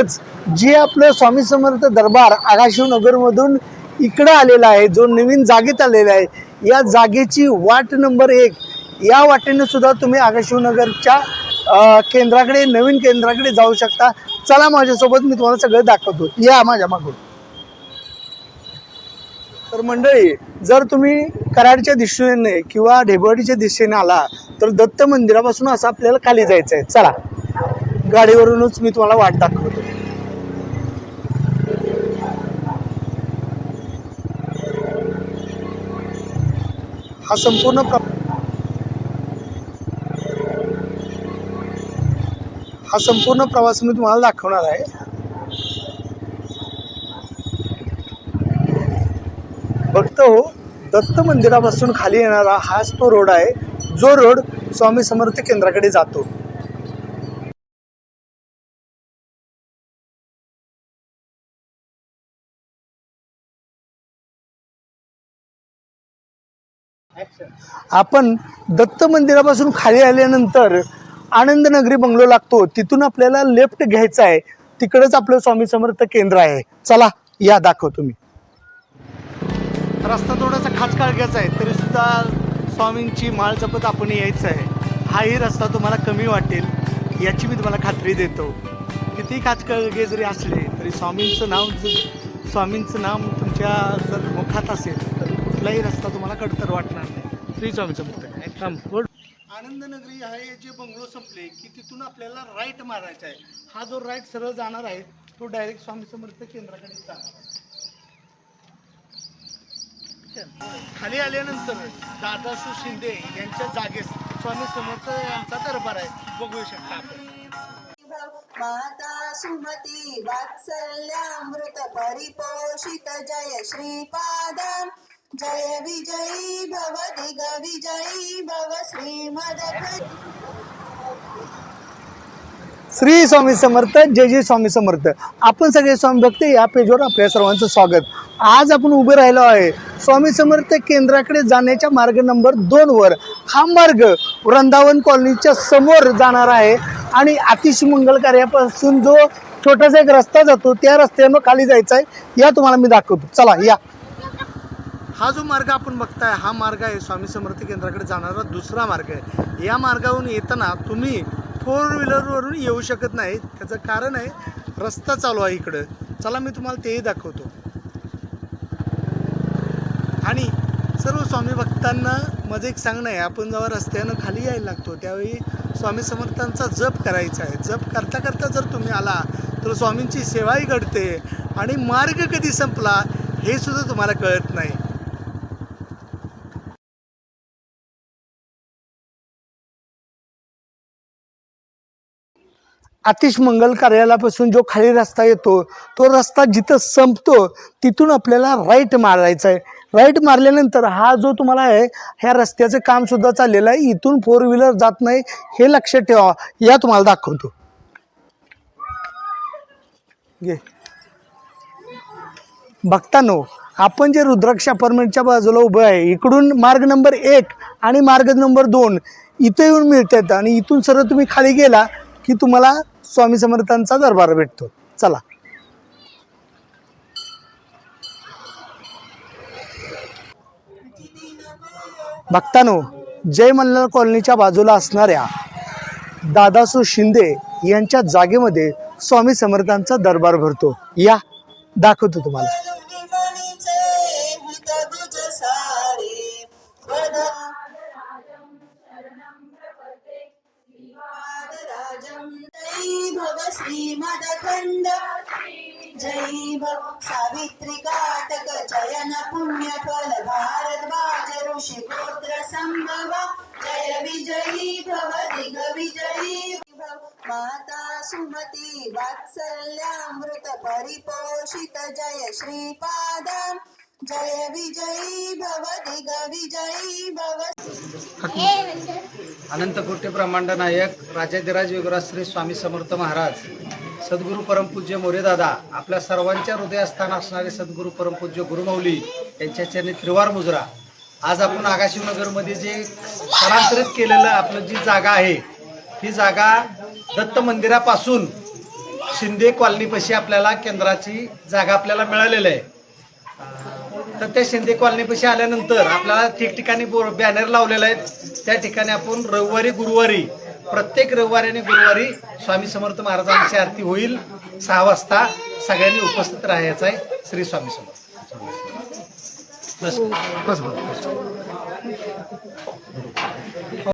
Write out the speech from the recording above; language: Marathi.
म्हणूनच जे आपलं स्वामी समर्थ दरबार आगाशिव नगरमधून इकडं आलेला आहे जो नवीन जागेत आलेला आहे या जागेची वाट नंबर एक या वाटेने सुद्धा तुम्ही आगाशिवनगरच्या केंद्राकडे नवीन केंद्राकडे जाऊ शकता. चला माझ्यासोबत मी तुम्हाला सगळं दाखवतो. या माझ्या मागून. तर मंडळी जर तुम्ही कराडच्या दिशेने किंवा ढेबवाडीच्या दिशेने आला तर दत्त मंदिरापासून असं आपल्याला खाली जायचं आहे चला. गाडीवरूनच मी तुम्हाला वाट दाखवतो. हा संपूर्ण प्र हा संपूर्ण प्रवास मी तुम्हाला दाखवणार आहे. भक्त हो दत्त मंदिरापासून खाली येणारा हाच तो रोड आहे जो रोड स्वामी समर्थ केंद्राकडे जातो. आपण दत्त मंदिरापासून खाली आल्यानंतर आनंदनगरी बंगलो लागतो. तिथून आपल्याला लेफ्ट घ्यायचा आहे. तिकडेच आपलं स्वामी समर्थ केंद्र आहे. चला या दाखवतो मी रस्ता थोडासा खाचकाळग्याचा आहे तरी सुद्धा स्वामींची माळ जपत आपण यायचं आहे. हाही रस्ता तुम्हाला कमी वाटेल याची मी तुम्हाला खात्री देतो. किती खाचकाळगे जरी असले तरी स्वामींचं नाव स्वामींचं नाम तुमच्या जर मुखात असेल कुठलाही रस्ता तुम्हाला कडतर वाटणार नाही. श्री स्वामी समर्थ आनंद नगरी हे जे बंगलो संपले की तिथून आपल्याला राईट मारायचा आहे. हा जो राईट सरळ जाणार आहे तो डायरेक्ट स्वामी समर्थ केंद्राकडे जाणार खाली आल्यानंतर दादासू शिंदे यांच्या जागेस स्वामी समर्थ यांचा दरबार आहे. बघू शकता आपण. माता सुमती वात्सल्यामृत परिपोषित जय श्रीपाद. जय विजयी भव दिग विजयी भव श्रीमद श्री स्वामी समर्थ जय जय स्वामी समर्थ. आपण सगळे स्वामी भक्त या पेजवर आपल्या सर्वांचं स्वागत. आज आपण उभे राहिलो आहे. स्वामी समर्थ केंद्राकडे जाण्याच्या मार्ग नंबर दोन वर. हा मार्ग वृंदावन कॉलनीच्या समोर जाणार आहे. आणि अतिशय मंगल कार्यापासून जो छोटासा एक रस्ता जातो त्या रस्त्यानं खाली जायचा आहे. या तुम्हाला मी दाखवतो. चला या. हा जो मार्ग आपण बघताय हा मार्ग आहे स्वामी समर्थ केंद्राकडे जाणारा दुसरा मार्ग आहे. या मार्गावरून येताना तुम्ही फोर व्हीलरवरून येऊ शकत नाही. त्याचं कारण आहे रस्ता चालू आहे इकडं. चला मी तुम्हाला तेही दाखवतो. आणि सर्व स्वामी भक्तांना माझं एक सांगणं आहे आपण जेव्हा रस्त्यानं खाली यायला लागतो त्यावेळी स्वामी समर्थांचा जप करायचा आहे. जप करता करता जर तुम्ही आला तर स्वामींची सेवाही घडते आणि मार्ग कधी संपला हे सुद्धा तुम्हाला कळत नाही. आतिश मंगल कार्यालयापासून जो खाली रस्ता येतो तो रस्ता जिथं संपतो तिथून आपल्याला राईट मारायचा आहे. राईट मारल्यानंतर हा जो तुम्हाला आहे ह्या रस्त्याचं काम सुद्धा चाललेलं आहे. इथून फोर व्हीलर जात नाही हे लक्षात ठेवा. या तुम्हाला दाखवतो. घे. बघतानो आपण जे रुद्राक्ष अपार्टमेंटच्या बाजूला उभं आहे इकडून मार्ग नंबर एक आणि मार्ग नंबर दोन इथं येऊन मिळतात आणि इथून सरळ तुम्ही खाली गेला की तुम्हाला स्वामी समर्थांचा दरबार भेटतो. चला. भक्तानो जय मल्हार कॉलनीच्या बाजूला असणाऱ्या दादासू शिंदे यांच्या जागेमध्ये स्वामी समर्थांचा दरबार भरतो. या दाखवतो तुम्हाला. भव श्रीमदखण्ड। जय सावित्री काटक जयन पुण्यफल भारद्वाज ऋषि गोत्र संभव जय विजयी भव दिग विजयी माता सुमती वात्सल्यामृत परिपोषित जय श्रीपाद। जय विजयी भव दिग विजयी भव। अनंतकोटी ब्रह्मांड नायक राजाधिराज युगराज श्री स्वामी समर्थ महाराज सद्गुरू परमपूज्य मोरेदादा आपल्या सर्वांच्या हृदयस्थान असणारे सद्गुरू परमपूज्य गुरुमौली यांच्या चरणी त्रिवार मुजरा. आज आपण आगाशिवनगरमध्ये जे स्थलांतरित केलेलं आपलं जी जागा आहे ही जागा दत्त मंदिरापासून शिंदे कॉलनीपाशी आपल्याला केंद्राची जागा आपल्याला मिळालेली आहे. तर त्या शिंदे कॉलनीपाशी आल्यानंतर आपल्याला ठिकठिकाणी बोर- बॅनर लावलेले आहेत. त्या ठिकाणी आपण रविवारी गुरुवारी प्रत्येक रविवारी आणि गुरुवारी स्वामी समर्थ महाराजांची आरती होईल. सहा वाजता सगळ्यांनी उपस्थित राहायचं आहे. श्री स्वामी समर्थ. बस बस बस.